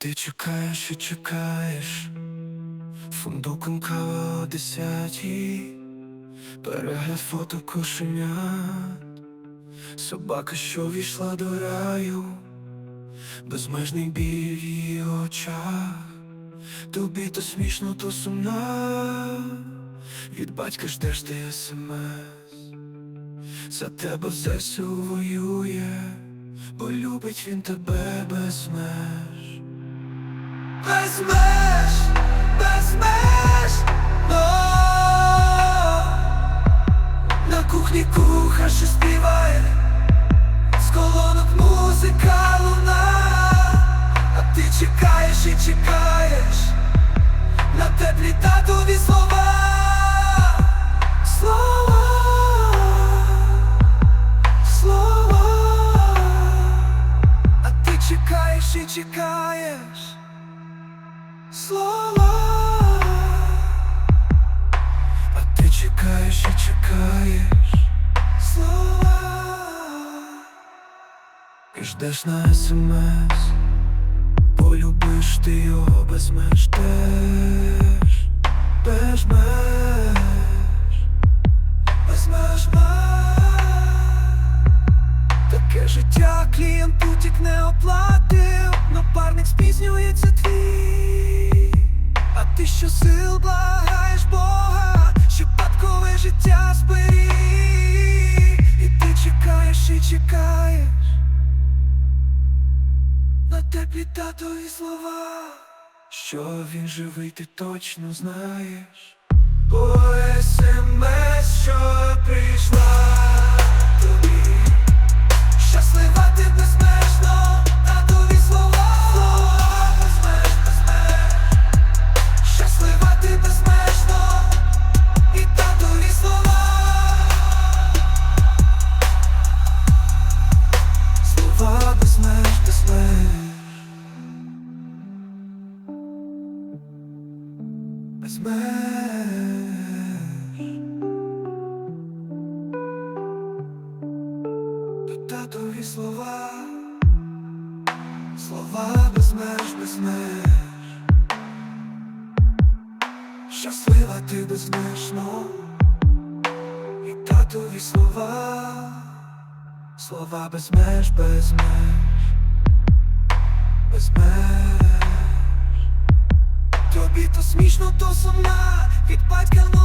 Ти чекаєш і чекаєш, фундуком кава о перегляд фото кошенят, собака, що війшла до раю, безмежний біль в її очах, тобі то смішно, то сумна, від батька ждеш ти смс, за тебе все воює, бо любить він тебе без меж. Без меж, на кухні кухар ще співає, з музика луна, а ти чекаєш і чекаєш на теплі татові слова, слова, слова, а ти чекаєш і чекаєш. Слова, а ти чекаєш і чекаєш. Слова, і ждеш на смс, полюбиш ти його без меж теплі татові слова, що він живий, ти точно знаєш. По смс, Татові слова, слова без меж, без меж. Щаслива ти безмежно. І татові слова, слова без меж, без меж, без меж. Тобі то смішно, то сумна, від батька